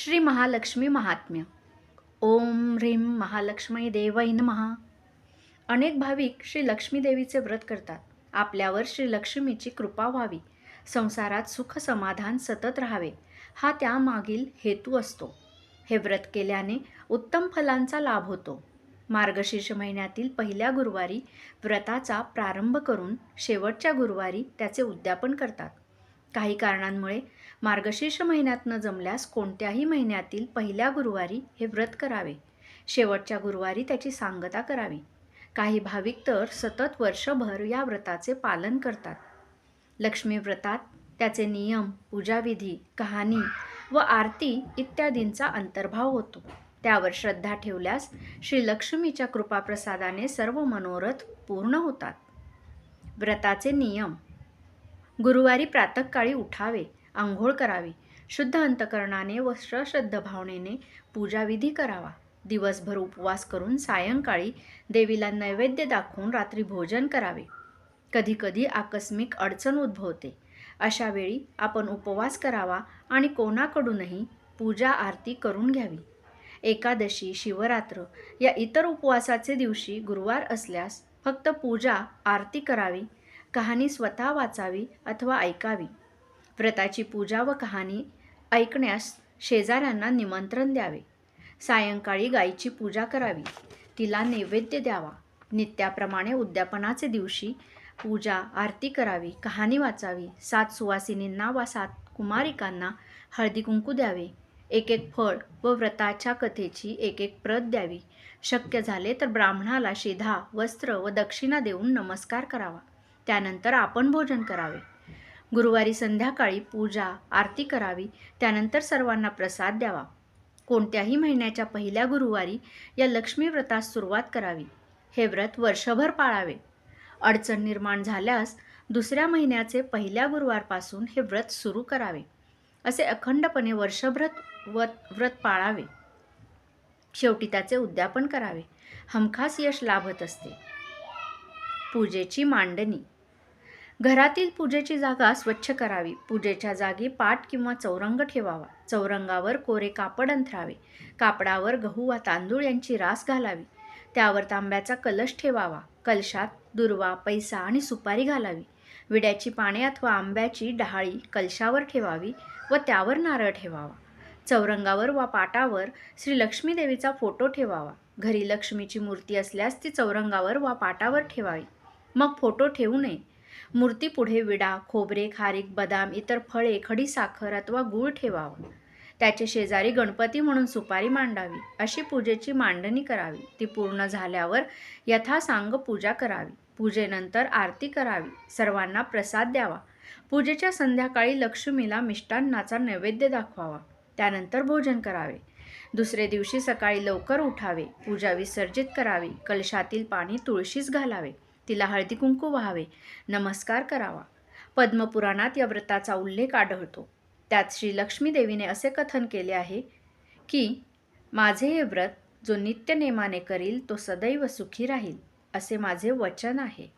श्री महालक्ष्मी महात्म्य. ओम ह्रीं महालक्ष्मी देवै महा अनेक भाविक श्री लक्ष्मीदेवीचे व्रत करतात. आपल्यावर श्री लक्ष्मीची कृपा व्हावी. संसारात सुख समाधान सतत राहावे. हा त्यामागील हेतू असतो. हे व्रत केल्याने उत्तम फलांचा लाभ होतो. मार्गशीर्ष महिन्यातील पहिल्या गुरुवारी व्रताचा प्रारंभ करून शेवटच्या गुरुवारी त्याचे उद्यापन करतात. काही कारणांमुळे मार्गशीर्ष महिन्यात न जमल्यास कोणत्याही महिन्यातील पहिल्या गुरुवारी हे व्रत करावे. शेवटच्या गुरुवारी त्याची सांगता करावी. काही भाविक तर सतत वर्षभर या व्रताचे पालन करतात. लक्ष्मी व्रतात त्याचे नियम पूजाविधी कहाणी व आरती इत्यादींचा अंतर्भाव होतो. त्यावर श्रद्धा ठेवल्यास श्री लक्ष्मीच्या कृपाप्रसादाने सर्व मनोरथ पूर्ण होतात. व्रताचे नियम गुरुवारी प्रातःकाळी उठावे आंघोळ करावी शुद्ध अंतकरणाने व सश्रद्ध भावनेने पूजाविधी करावा. दिवसभर उपवास करून सायंकाळी देवीला नैवेद्य दाखवून रात्री भोजन करावे. कधीकधी आकस्मिक अडचण उद्भवते. अशा वेळी आपण उपवास करावा आणि कोणाकडूनही पूजा आरती करून घ्यावी. एकादशी शिवरात्र या इतर उपवासाचे दिवशी गुरुवार असल्यास फक्त पूजा आरती करावी कहाणी स्वतः वाचावी अथवा ऐकावी. व्रताची पूजा व कहाणी ऐकण्यास शेजाऱ्यांना निमंत्रण द्यावे. सायंकाळी गायीची पूजा करावी. तिला नैवेद्य द्यावा. नित्याप्रमाणे उद्यापनाचे दिवशी पूजा आरती करावी कहाणी वाचावी. सात सुवासिनींना वा सात कुमारिकांना हळदी कुंकू द्यावे. एक एक फळ व व्रताच्या कथेची एक एक प्रत द्यावी. शक्य झाले तर ब्राह्मणाला शिधा वस्त्र व दक्षिणा देऊन नमस्कार करावा. त्यानंतर आपण भोजन करावे. गुरुवारी संध्याकाळी पूजा आरती करावी त्यानंतर सर्वांना प्रसाद द्यावा. कोणत्याही महिन्याच्या पहिल्या गुरुवारी या लक्ष्मी व्रतास सुरुवात करावी. हे व्रत वर्षभर पाळावे. अडचण निर्माण झाल्यास दुसऱ्या महिन्याचे पहिल्या गुरुवारपासून हे व्रत सुरू करावे. असे अखंडपणे वर्षभ्रत व्रत व्रत पाळावे. शेवटी त्याचे उद्यापन करावे. हमखास यश लाभत असते. पूजेची मांडणी. घरातील पूजेची जागा स्वच्छ करावी. पूजेच्या जागी पाट किंवा चौरंग ठेवावा. चौरंगावर कोरे कापड अंथरावे. कापडावर गहू वा तांदूळ यांची रास घालावी. त्यावर तांब्याचा कलश ठेवावा. कलशात दुर्वा पैसा आणि सुपारी घालावी. विड्याची पाने अथवा आंब्याची डहाळी कलशावर ठेवावी व त्यावर नारळ ठेवावा. चौरंगावर वा पाटावर श्री देवीचा फोटो ठेवावा. घरी लक्ष्मीची मूर्ती असल्यास ती चौरंगावर वा पाटावर ठेवावी. मग फोटो ठेवू नये. मूर्तीपुढे विडा खोबरे खारीक बदाम इतर फळे खडीसाखर अथवा गूळ ठेवावा. त्याचे शेजारी गणपती म्हणून सुपारी मांडावी. अशी पूजेची मांडणी करावी. ती पूर्ण झाल्यावर यथासांग पूजा करावी. पूजेनंतर आरती करावी. सर्वांना प्रसाद द्यावा. पूजेच्या संध्याकाळी लक्ष्मीला मिष्टान्नाचा नैवेद्य दाखवावा. त्यानंतर भोजन करावे. दुसरे दिवशी सकाळी लवकर उठावे. पूजा विसर्जित करावी. कलशातील पाणी तुळशीस घालावे. तिला हळदी कुंकू व्हावे. नमस्कार करावा. पद्मपुराणात या व्रताचा उल्लेख आढळतो. त्यात श्री लक्ष्मी देवीने असे कथन केले आहे की माझे हे व्रत जो नित्यनेमाने करील तो सदैव सुखी राहील असे माझे वचन आहे.